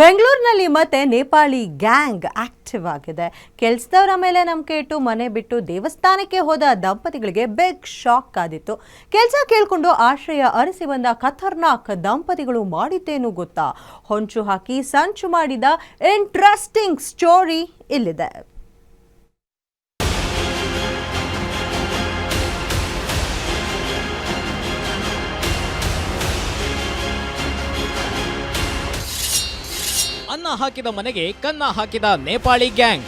ಬೆಂಗಳೂರಿನಲ್ಲಿ ಮತ್ತೆ Nepali gang active ಆಗಿದೆ. ಕೆಲಸದವರ ಮೇಲೆ ನಂಬಿಕೆ ಇಟ್ಟು ಮನೆ ಬಿಟ್ಟು ದೇವಸ್ಥಾನಕ್ಕೆ ಹೋದ ದಂಪತಿಗಳಿಗೆ ಬಿಗ್ ಶಾಕ್ ಆದಿತ್ತು. ಕೆಲಸ ಕೇಳಿಕೊಂಡು ಆಶ್ರಯ ಅರಸಿ ಬಂದ ಖತರ್ನಾಕ್ ದಂಪತಿಗಳು ಮಾಡಿದ್ದೇನು ಗೊತ್ತಾ? ಹೊಂಚು ಹಾಕಿ ಸಂಚು ಮಾಡಿದ ಇಂಟ್ರೆಸ್ಟಿಂಗ್ ಸ್ಟೋರಿ ಇಲ್ಲಿದೆ. ಅನ್ನ ಹಾಕಿದ ಮನೆಗೆ ಕನ್ನ ಹಾಕಿದ ನೇಪಾಳಿ ಗ್ಯಾಂಗ್.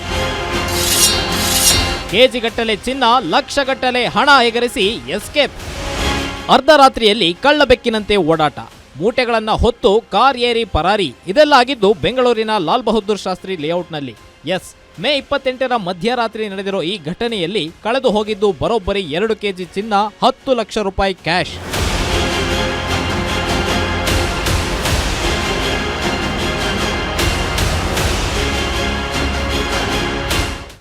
ಕೆಜಿಗಟ್ಟಲೆ ಚಿನ್ನ, ಲಕ್ಷಗಟ್ಟಲೆ ಹಣ ಎಗರಿಸಿ ಎಸ್ಕೇಪ್. ಅರ್ಧರಾತ್ರಿಯಲ್ಲಿ ಕಳ್ಳಬೆಕ್ಕಿನಂತೆ ಓಡಾಟ. ಮೂಟೆಗಳನ್ನ ಹೊತ್ತು ಕಾರ್ ಏರಿ ಪರಾರಿ. ಇದೆಲ್ಲ ಆಗಿದ್ದು ಬೆಂಗಳೂರಿನ ಲಾಲ್ ಬಹದ್ದೂರ್ ಶಾಸ್ತ್ರಿ ಲೇಔಟ್ನಲ್ಲಿ. ಎಸ್, ಮೇ ಇಪ್ಪತ್ತೆಂಟರ ಮಧ್ಯರಾತ್ರಿ ನಡೆದಿರೋ ಈ ಘಟನೆಯಲ್ಲಿ ಕಳೆದು ಹೋಗಿದ್ದು ಬರೋಬ್ಬರಿ ಎರಡು ಕೆಜಿ ಚಿನ್ನ, ಹತ್ತು ಲಕ್ಷ ರೂಪಾಯಿ ಕ್ಯಾಶ್.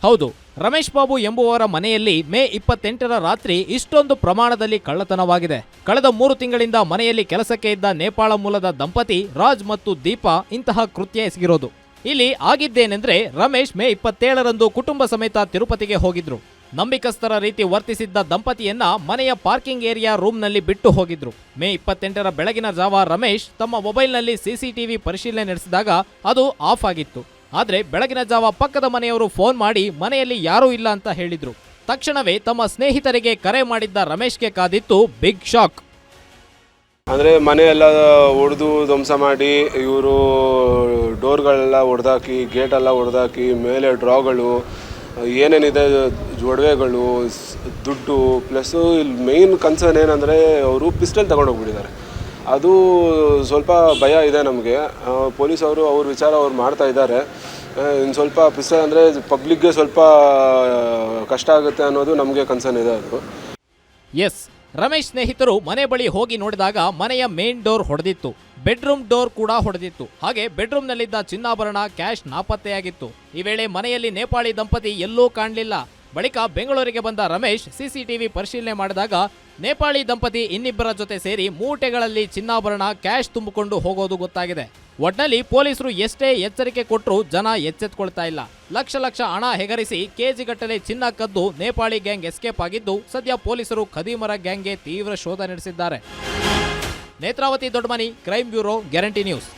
ಹೌದು, ರಮೇಶ್ ಬಾಬು ಎಂಬುವವರ ಮನೆಯಲ್ಲಿ ಮೇ ಇಪ್ಪತ್ತೆಂಟರ ರಾತ್ರಿ ಇಷ್ಟೊಂದು ಪ್ರಮಾಣದಲ್ಲಿ ಕಳ್ಳತನವಾಗಿದೆ. ಕಳೆದ ಮೂರು ತಿಂಗಳಿಂದ ಮನೆಯಲ್ಲಿ ಕೆಲಸಕ್ಕೆ ಇದ್ದ ನೇಪಾಳ ಮೂಲದ ದಂಪತಿ ರಾಜ್ ಮತ್ತು ದೀಪಾ ಇಂತಹ ಕೃತ್ಯ ಎಸಗಿರೋದು. ಇಲ್ಲಿ ಆಗಿದ್ದೇನೆಂದ್ರೆ ರಮೇಶ್ ಮೇ ಇಪ್ಪತ್ತೇಳರಂದು ಕುಟುಂಬ ಸಮೇತ ತಿರುಪತಿಗೆ ಹೋಗಿದ್ರು. ನಂಬಿಕಸ್ಥರ ರೀತಿ ವರ್ತಿಸಿದ್ದ ದಂಪತಿಯನ್ನ ಮನೆಯ ಪಾರ್ಕಿಂಗ್ ಏರಿಯಾ ರೂಮ್ನಲ್ಲಿ ಬಿಟ್ಟು ಹೋಗಿದ್ರು. ಮೇ ಇಪ್ಪತ್ತೆಂಟರ ಬೆಳಗಿನ ಜಾವ ರಮೇಶ್ ತಮ್ಮ ಮೊಬೈಲ್ನಲ್ಲಿ ಸಿಸಿಟಿವಿ ಪರಿಶೀಲನೆ ನಡೆಸಿದಾಗ ಅದು ಆಫ್ ಆಗಿತ್ತು. ಆದ್ರೆ ಬೆಳಗಿನ ಜಾವ ಪಕ್ಕದ ಮನೆಯವರು ಫೋನ್ ಮಾಡಿ ಮನೆಯಲ್ಲಿ ಯಾರೂ ಇಲ್ಲ ಅಂತ ಹೇಳಿದ್ರು. ತಕ್ಷಣವೇ ತಮ್ಮ ಸ್ನೇಹಿತರಿಗೆ ಕರೆ ಮಾಡಿದ್ದ ರಮೇಶ್ಗೆ ಕಾದಿತ್ತು ಬಿಗ್ ಶಾಕ್. ಅಂದರೆ ಮನೆಯೆಲ್ಲ ಒಡೆದು ಧ್ವಂಸ ಮಾಡಿ ಇವರು ಡೋರ್ಗಳೆಲ್ಲ ಒಡೆದಾಕಿ, ಗೇಟೆಲ್ಲ ಒಡೆದಾಕಿ, ಮೇಲೆ ಡ್ರಾಗಳು, ಏನೇನಿದೆ ಒಡವೆಗಳು ದುಡ್ಡು, ಪ್ಲಸ್ಸು ಇಲ್ಲಿ ಮೇಯ್ನ್ ಕನ್ಸರ್ನ್ ಏನಂದರೆ ಅವರು ಪಿಸ್ಟಲ್ ತಗೊಂಡೋಗ್ಬಿಟ್ಟಿದ್ದಾರೆ. ಅದು ಸ್ವಲ್ಪ ಭಯ ಇದೆ ನಮಗೆ. ಪೊಲೀಸ್ ಅವರು ಅವ್ರ ವಿಚಾರ ಅವ್ರು ಮಾಡ್ತಾ ಇದ್ದಾರೆ. ಇನ್ನು ಸ್ವಲ್ಪ ಪಿಸ್ತ ಅಂದರೆ ಪಬ್ಲಿಕ್ಗೆ ಸ್ವಲ್ಪ ಕಷ್ಟ ಆಗುತ್ತೆ ಅನ್ನೋದು ನಮಗೆ ಕನ್ಸರ್ನ್ ಇದೆ ಅದು. ಎಸ್, ರಮೇಶ್ ಸ್ನೇಹಿತರು ಮನೆ ಬಳಿ ಹೋಗಿ ನೋಡಿದಾಗ ಮನೆಯ ಮೇನ್ ಡೋರ್ ಹೊಡೆದಿತ್ತು. ಬೆಡ್ರೂಮ್ ಡೋರ್ ಕೂಡ ಹೊಡೆದಿತ್ತು. ಹಾಗೆ ಬೆಡ್ರೂಮ್ನಲ್ಲಿದ್ದ ಚಿನ್ನಾಭರಣ, ಕ್ಯಾಶ್ ನಾಪತ್ತೆಯಾಗಿತ್ತು. ಈ ವೇಳೆ ಮನೆಯಲ್ಲಿ ನೇಪಾಳಿ ದಂಪತಿ ಎಲ್ಲೂ ಕಾಣಲಿಲ್ಲ. ಬಳಿಕ ಬೆಂಗಳೂರಿಗೆ ಬಂದ ರಮೇಶ್ ಸಿಸಿಟಿವಿ ಪರಿಶೀಲನೆ ಮಾಡಿದಾಗ ನೇಪಾಳಿ ದಂಪತಿ ಇನ್ನಿಬ್ಬರ ಜೊತೆ ಸೇರಿ ಮೂಟೆಗಳಲ್ಲಿ ಚಿನ್ನಾಭರಣ, ಕ್ಯಾಶ್ ತುಂಬಿಕೊಂಡು ಹೋಗೋದು ಗೊತ್ತಾಗಿದೆ. ಒಟ್ನಲ್ಲಿ ಪೊಲೀಸರು ಎಷ್ಟೇ ಎಚ್ಚರಿಕೆ ಕೊಟ್ಟರೂ ಜನ ಎಚ್ಚೆತ್ಕೊಳ್ತಾ ಇಲ್ಲ. ಲಕ್ಷ ಲಕ್ಷ ಹಣ ಹೆಗರಿಸಿ ಕೆಜಿಗಟ್ಟಲೆ ಚಿನ್ನ ಕದ್ದು ನೇಪಾಳಿ ಗ್ಯಾಂಗ್ ಎಸ್ಕೇಪ್ ಆಗಿದ್ದು ಸದ್ಯ ಪೊಲೀಸರು ಖದೀಮರ ಗ್ಯಾಂಗ್ಗೆ ತೀವ್ರ ಶೋಧ ನಡೆಸಿದ್ದಾರೆ. Netravati Doddamani crime bureau, guarantee news.